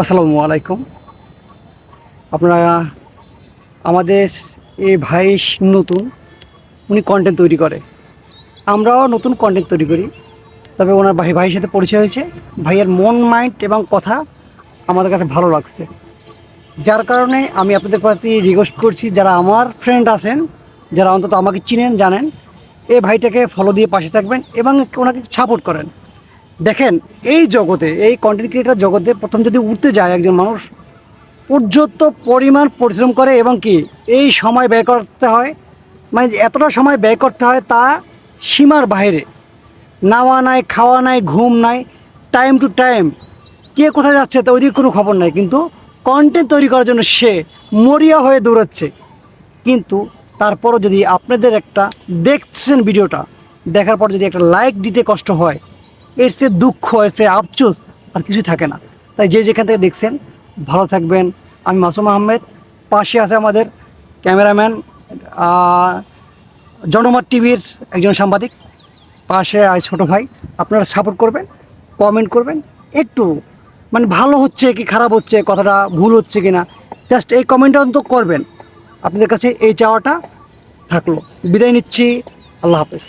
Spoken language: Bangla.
আসসালামু আলাইকুম। আপনারা আমাদের এই ভাই নতুন, উনি কন্টেন্ট তৈরি করে। আমরাও নতুন কন্টেন্ট তৈরি করি। তবে ওনার ভাই ভাইয়ের সাথে পরিচয় হয়েছে। ভাইয়ের মন মাইন্ড এবং কথা আমাদের কাছে ভালো লাগছে। যার কারণে আমি আপনাদের প্রতি রিকোয়েস্ট করছি, যারা আমার ফ্রেন্ড আছেন, যারা অন্তত আমাকে চিনেন, জানেন এই ভাইটাকে ফলো দিয়ে পাশে থাকবেন এবং ওনাকে সাপোর্ট করেন। দেখেন, এই জগতে, এই কন্টেন্ট ক্রিয়েটার জগতে প্রথম যদি উঠতে যায় একজন মানুষ, পর্যাপ্ত পরিমাণ পরিশ্রম করে এবং কি এই সময় ব্যয় করতে হয় মানে এতটা সময় ব্যয় করতে হয় তা সীমার বাইরে নাওয়া নাই, খাওয়া নাই, ঘুম নাই টাইম টু টাইম কে কোথায় যাচ্ছে তো ওইদিকে কোনো খবর নাই, কিন্তু কন্টেন্ট তৈরি করার জন্য সে মরিয়া হয়ে দৌড়াচ্ছে। কিন্তু তারপরও যদি আপনাদের একটা দেখছেন ভিডিওটা, দেখার পর যদি একটা লাইক দিতে কষ্ট হয় এর চেয়ে দুঃখ, এর চেয়ে আফসোস আর কিছুই থাকে না। তাই যে যেখান থেকে দেখছেন, ভালো থাকবেন। আমি মাসুম আহমেদ, পাশে আছে আমাদের ক্যামেরাম্যান জনমত টিভির একজন সাংবাদিক। পাশে আজ ছোটো ভাই, আপনারা সাপোর্ট করবেন কমেন্ট করবেন। একটু মানে ভালো হচ্ছে কি খারাপ হচ্ছে, কথাটা ভুল হচ্ছে কি না জাস্ট এই কমেন্টটা অন্তত করবেন। আপনাদের কাছে এই চাওয়াটা থাকল। বিদায় নিচ্ছি, আল্লাহ হাফেজ।